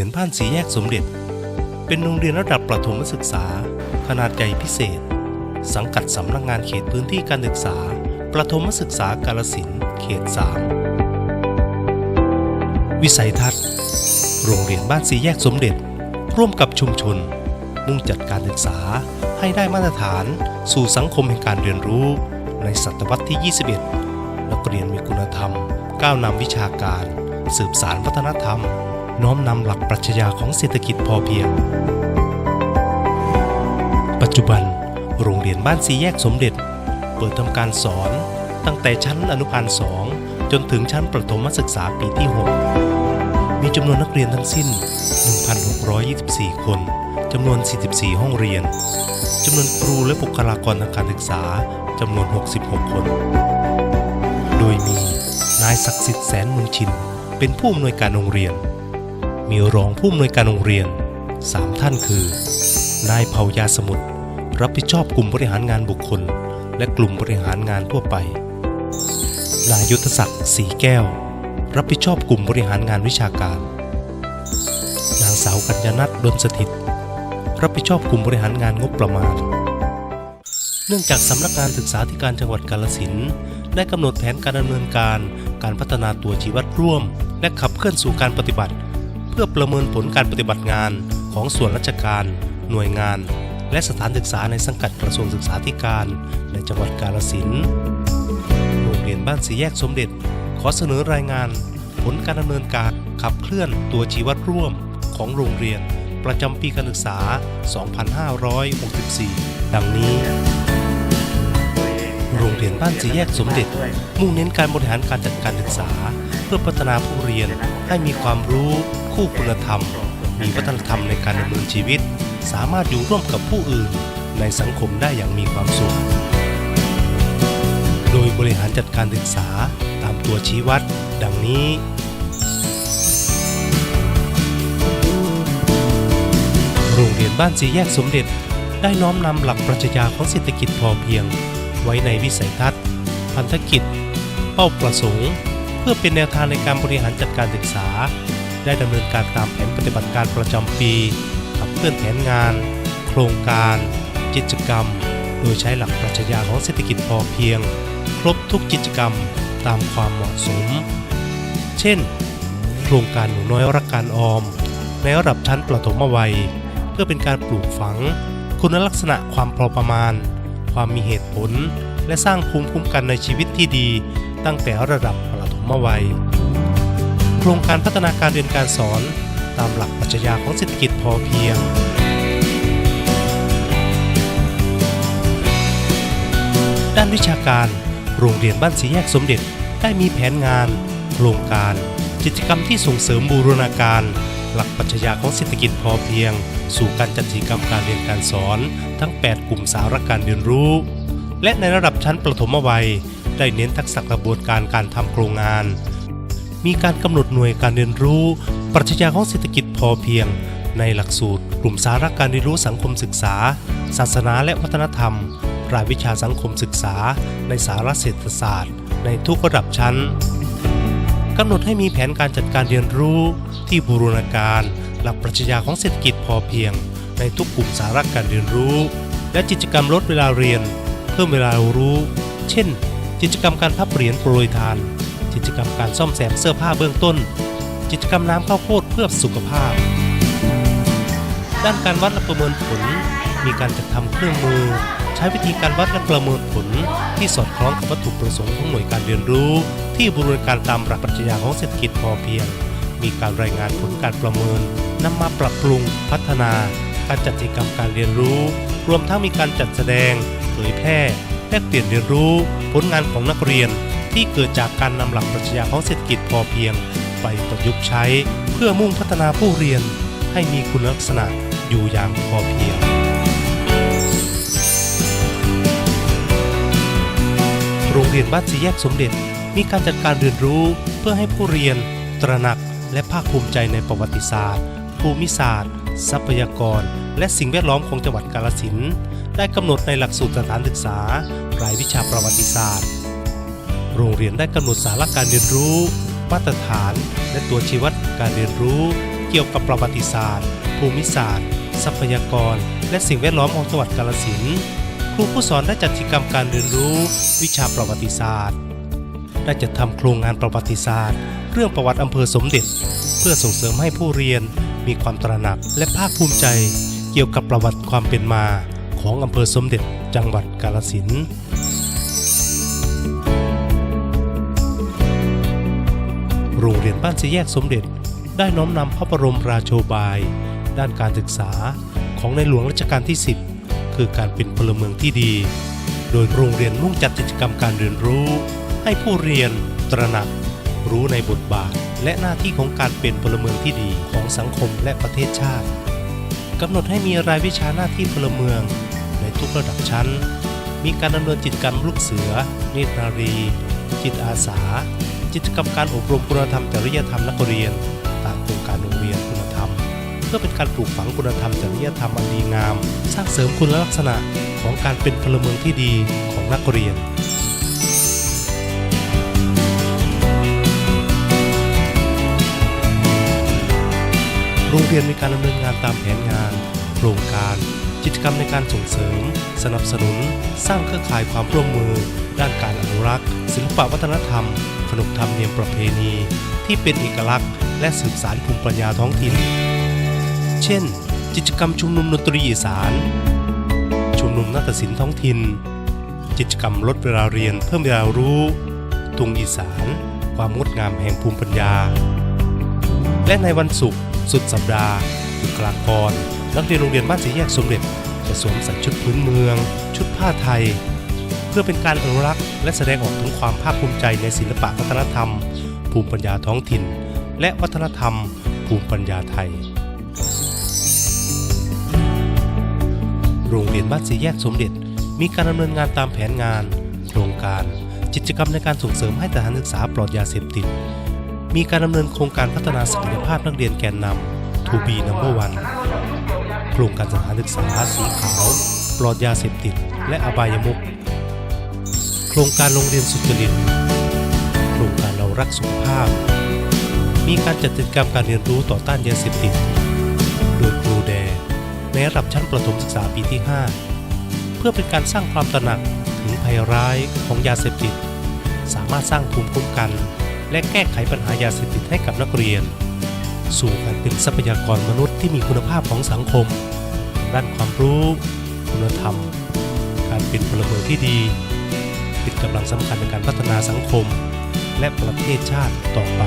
โรงเรียนบ้านสีแยกสมเด็จ เป็นโรงเรียนระดับประถมศึกษา ขนาดใหญ่พิเศษ สังกัดสำนักงานเขตพื้นที่การศึกษา ประถมศึกษากาลสินเขต3วิสัยทัศน์ โรงเรียนบ้านสีแยกสมเด็จ ร่วมกับชุมชน มุ่งจัดการศึกษาให้ได้มาตรฐานสู่สังคมแห่งการเรียนรู้ ในศตวรรษที่ 21 นักเรียนมีคุณธรรม ก้าวนำวิชาการ สืบสารวัฒนธรรม น้อมนำหลักปรัชญาของเศรษฐกิจพอเพียง ปัจจุบันโรงเรียนบ้านสีแยกสมเด็จ เปิดทำการสอนตั้งแต่ชั้นอนุบาล2จนถึงชั้นประถมศึกษาปีที่ 6 มีจำนวนนักเรียนทั้งสิ้น 1,624 คน จำนวน 44 ห้องเรียน จำนวนครูและบุคลากรทางการศึกษา จำนวน 66 คน โดยมีนายศักดิ์สิทธิ์แสนมืองชิน เป็นผู้อำนวยการโรงเรียน มีรองผู้อำนวยการโรงเรียน 3 ท่านคือ นายเผายาสมุทรรับผิดชอบกลุ่มบริหารงานบุคคล และกลุ่มบริหารงานทั่วไป นายยุทธศักดิ์สีแก้ว รับผิดชอบกลุ่มบริหารงานวิชาการ นางสาวกัญญานัทดลสถิต รับผิดชอบกลุ่มบริหารงานงบประมาณ เนื่องจากสำนักงานศึกษาธิการจังหวัดกาลสินได้กำหนดแผนการดำเนินการ การพัฒนาตัวชีวัดร่วม และขับเคลื่อนสู่การปฏิบัติ เพื่อประเมินผลการปฏิบัติงานของส่วนราชการ หน่วยงาน และสถานศึกษาในสังกัดกระทรวงศึกษาธิการ ในจังหวัดกาลสินธุ์โรงเรียนบ้านสีแยกสมเด็จ ขอเสนอรายงาน ผลการดำเนินการขับเคลื่อนตัวชีวัดร่วมของโรงเรียนประจำปีการศึกษา 2564 ดังนี้ โรงเรียนบ้านสีแยกสมเด็จ มุ่งเน้นการบริหารการจัดการศึกษา เพื่อพัฒนาผู้เรียนให้มีความรู้ คู่คุณธรรม มีวัฒนธรรมในการดำเนินชีวิต สามารถอยู่ร่วมกับผู้อื่น ในสังคมได้อย่างมีความสุข โดยบริหารจัดการศึกษาตามตัวชี้วัด ดังนี้โรงเรียนบ้านสีแยกสมเด็จได้น้อมนำหลักปรัชญาของเศรษฐกิจพอเพียง ไว้ในวิสัยทัศน์ พันธกิจ เป้าประสงค์ เพื่อเป็นแนวทางในการบริหารจัดการศึกษา ได้ดำเนินการตามแผนปฏิบัติการประจำปีขับเคลื่อนแผนงาน โครงการ กิจกรรม โดยใช้หลักปรัชญาของเศรษฐกิจพอเพียง ครบทุกกิจกรรมตามความเหมาะสม เช่น โครงการหนูน้อยรักการออม ในระดับชั้นประถมวัย เพื่อเป็นการปลูกฝัง คุณลักษณะความพอประมาณ ความมีเหตุผล และสร้างภูมิคุ้มกันในชีวิตที่ดี ตั้งแต่ระดับประถมวัย โครงการพัฒนาการเรียนการสอน ตามหลักปรัชญาของเศรษฐกิจพอเพียง ด้านวิชาการ โรงเรียนบ้านสีแยกสมเด็จได้มีแผนงาน โครงการ กิจกรรมที่ส่งเสริมบูรณาการ หลักปรัชญาของเศรษฐกิจพอเพียง สู่การจัดกิจกรรมการเรียนการสอน ทั้ง 8 กลุ่มสาระการเรียนรู้ และในระดับชั้นประถมวัย ได้เน้นทักษะกระบวนการการทำโครงงาน มีการกำหนดหน่วยการเรียนรู้ ปรัชญาของเศรษฐกิจพอเพียง ในหลักสูตร กลุ่มสาระการเรียนรู้สังคมศึกษา ศาสนาและวัฒนธรรม รายวิชาสังคมศึกษา ในสารเศรษฐศาสตร์ ในทุกระดับชั้นกำหนดให้มีแผนการจัดการเรียนรู้ที่บูรณาการ หลักปรัชญาของเศรษฐกิจพอเพียง ในทุกกลุ่มสาระการเรียนรู้ และกิจกรรมลดเวลาเรียน เพิ่มเวลารู้ เช่น กิจกรรมการพับเหรียญโปรยทาน กิจกรรมการซ่อมแซมเสื้อผ้าเบื้องต้น กิจกรรมน้ำข้าวโพดเพื่อสุขภาพ ด้านการวัดและประเมินผล มีการจัดทำเครื่องมือ ใช้วิธีการวัดและประเมินผล ที่สอดคล้องกับวัตถุประสงค์ของหน่วยการเรียนรู้ ที่บูรณาการตามหลักปรัชญาของเศรษฐกิจพอเพียง มีการรายงานผลการประเมินนำมาปรับปรุงพัฒนา การจัดกิจกรรมการเรียนรู้ รวมทั้งมีการจัดแสดงเผยแพร่แลกเปลี่ยนเรียนรู้ ผลงานของนักเรียน ที่เกิดจากการนำหลักปรัชญาของเศรษฐกิจพอเพียง ไปประยุกต์ใช้เพื่อมุ่งพัฒนาผู้เรียน ให้มีคุณลักษณะอยู่อย่างพอเพียงโรงเรียนบ้านสีแยกสมเด็จ มีการจัดการเรียนรู้เพื่อให้ผู้เรียน ตระหนักและภาคภูมิใจในประวัติศาสตร์ ภูมิศาสตร์ ทรัพยากร และสิ่งแวดล้อมของจังหวัดกาฬสิน ได้กำหนดในหลักสูตรสถานศึกษารายวิชาประวัติศาสตร์ โรงเรียนได้กำหนดสาระการเรียนรู้ มาตรฐาน และตัวชี้วัดการเรียนรู้ เกี่ยวกับประวัติศาสตร์ ภูมิศาสตร์ ทรัพยากร และสิ่งแวดล้อมของจังหวัดกาฬสินธุ์ครูผู้สอนได้จัดกิจกรรมการเรียนรู้ วิชาประวัติศาสตร์ ได้จัดทำโครงงานประวัติศาสตร์ เรื่องประวัติอำเภอสมเด็จ เพื่อส่งเสริมให้ผู้เรียนมีความตระหนักและภาคภูมิใจ เกี่ยวกับประวัติความเป็นมา ของอำเภอสมเด็จจังหวัดกาฬสินธุ์ โรงเรียนบ้านสีแยกสมเด็จ ได้น้อมนำพระบรมราโชบาย ด้านการศึกษาของในหลวงรัชกาลที่ 10 คือการเป็นพลเมืองที่ดี โดยโรงเรียนมุ่งจัดกิจกรรมการเรียนรู้ ให้ผู้เรียนตระหนัก รู้ในบทบาท และหน้าที่ของการเป็นพลเมืองที่ดีของสังคมและประเทศชาติกำหนดให้มีรายวิชาหน้าที่พลเมืองในทุกระดับชั้น มีการดำเนินกิจกรรมลูกเสือเนตรนารี จิตอาสา กิจกรรมการอบรมคุณธรรมจริยธรรมนักเรียน ตามโครงการโรงเรียนคุณธรรม เพื่อเป็นการปลูกฝังคุณธรรมจริยธรรมอันดีงาม สร้างเสริมคุณลักษณะของการเป็นพลเมืองที่ดีของนักเรียนโรงเรียนมีการดำเนินงานตามแผนงาน โครงการ กิจกรรมในการส่งเสริม สนับสนุน สร้างเครือข่ายความร่วมมือ ด้านการอนุรักษ์ ศิลปวัฒนธรรม ขนบธรรมเนียมประเพณี ที่เป็นเอกลักษณ์ และสืบสานภูมิปัญญาท้องถิ่น เช่น กิจกรรมชุมนุมดนตรีอีสาน ชุมนุมนาฏศิลป์ท้องถิ่น กิจกรรมลดเวลาเรียนเพิ่มเวลารู้ทุงอีสาน ความงดงามแห่งภูมิปัญญา และในวันศุกร์สุดสัปดาห์บุคลากรนักเรียนโรงเรียนบ้านสีแยกสมเด็จจะสวมใส่ชุดพื้นเมือง ชุดผ้าไทย เพื่อเป็นการอนุรักษ์และแสดงออกถึงความภาคภูมิใจในศิลปะวัฒนธรรม ภูมิปัญญาท้องถิ่น และวัฒนธรรม ภูมิปัญญาไทย โรงเรียนบ้านสีแยกสมเด็จ มีการดำเนินงานตามแผนงาน โครงการ กิจกรรมในการส่งเสริมให้สถานศึกษาปลอดยาเสพติด มีการดำเนินโครงการพัฒนาศักยภาพนักเรียนแกนนำ To be number one โครงการสถานศึกษาสีขาว ปลอดยาเสพติด และอบายมุข โครงการโรงเรียนสุจริตโครงการเรารักสุขภาพ มีการจัดกิจกรรมการเรียนรู้ต่อต้านยาเสพติด โดยครูแดในระดับชั้นประถมศึกษาปีที่ 5 เพื่อเป็นการสร้างความตระหนักถึงภัยร้ายของยาเสพติด สามารถสร้างภูมิคุ้มกัน และแก้ไขปัญหายาเสพติดให้กับนักเรียน สู่การเป็นทรัพยากรมนุษย์ที่มีคุณภาพของสังคมด้านความรู้ คุณธรรม การเป็นพลเมืองที่ดี เป็นกำลังสำคัญในการพัฒนาสังคม และประเทศชาติต่อไป